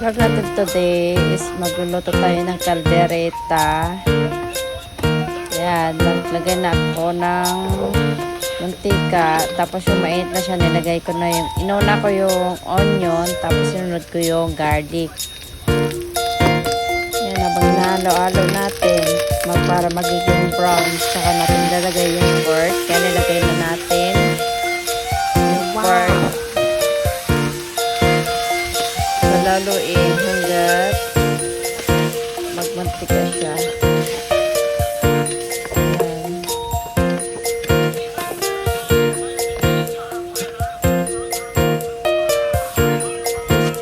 vlog natin today is magluluto tayo ng kaldereta. Yan, naglagay na ako ng mantika. Tapos yung mainit na siya, nilagay ko na yung, inuna ko yung onion, tapos sinunod ko yung garlic. Yan, habang nahalo-halo natin, mag, para magiging brown, saka natin lalagay yung pork. Kaya nilagay na natin yung pork.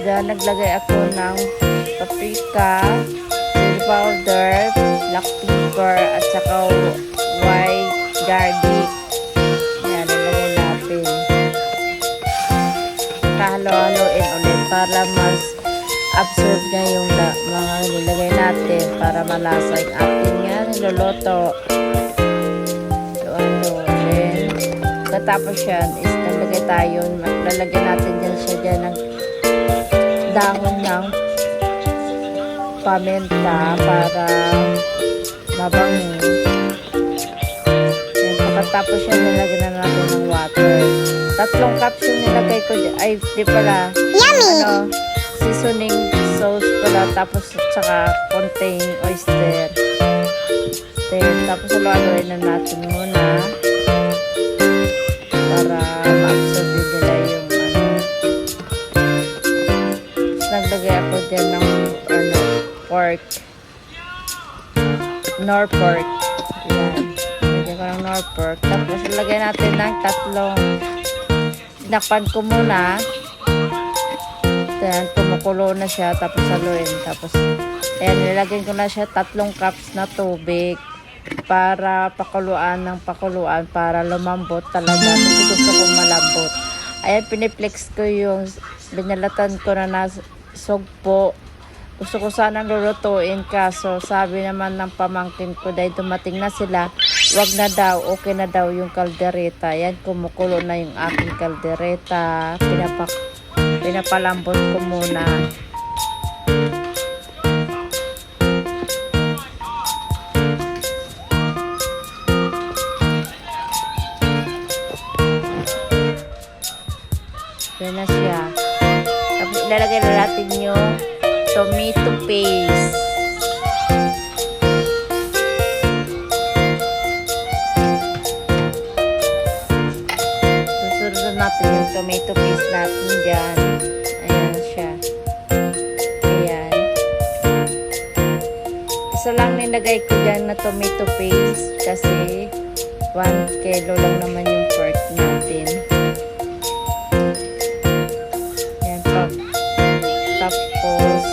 Then, naglagay ako ng paprika, chili powder, black pepper, at saka white garlic. Ayan, nilagay natin. Kahalo-haloin ulit para mas absorb niya yung la- mga nilagay natin para malasa yung ating nga niloloto. Halo-halo. Then, katapos yan is nalagay tayo, lalagyan natin dyan siya dyan ng dahon ng paminta para mabango. Then, pagkatapos yan, nilagyan na natin ng water. Tatlong cups yung nilagay ko dyan. Ay, di pala. Yummy! Ano, seasoning sauce pala. Tapos, tsaka konting oyster. Then, tapos halo-haloin na natin muna. Para ma-absorb nila yung naglagay ako dyan ng ano, pork. Nor pork. Yan. Lagyan ko ng nor pork. Tapos, lagyan natin ng tatlong tinakpan ko muna. Then, kumukulo na siya. Tapos, haluin. Tapos, ayan, nilagyan ko na siya tatlong cups na tubig para pakuluan ng pakuluan para lumambot talaga. Kasi gusto kong malambot. Ayan, piniplex ko yung binalatan ko na nas sugpo. Gusto ko sanang lulutuin kaso sabi naman ng pamangkin ko dahil dumating na sila, wag na daw, okay na daw yung kaldereta. Yan, kumukulo na yung aking kaldereta. Pinapak pinapalambot ko muna. Yan na siya. Ilalagay na natin yung tomato paste. Susunod natin yung tomato paste natin dyan. Ayan siya. Ayan. Isa lang nilagay ko dyan na tomato paste kasi 1 kilo lang naman yung pork natin. Tapos,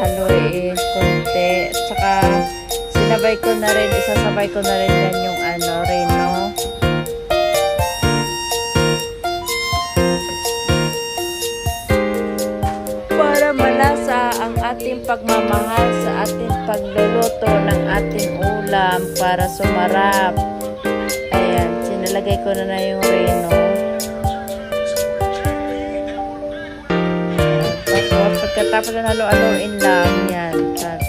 haluin konti. At saka, sinabay ko na rin, isasabay ko na rin yan yung ano, reno. Para malasa ang ating pagmamahal sa ating pagluluto ng ating ulam para sumarap. Ayan, sinalagay ko na na yung reno. Pagkatapos na halo-haloin lang yan. At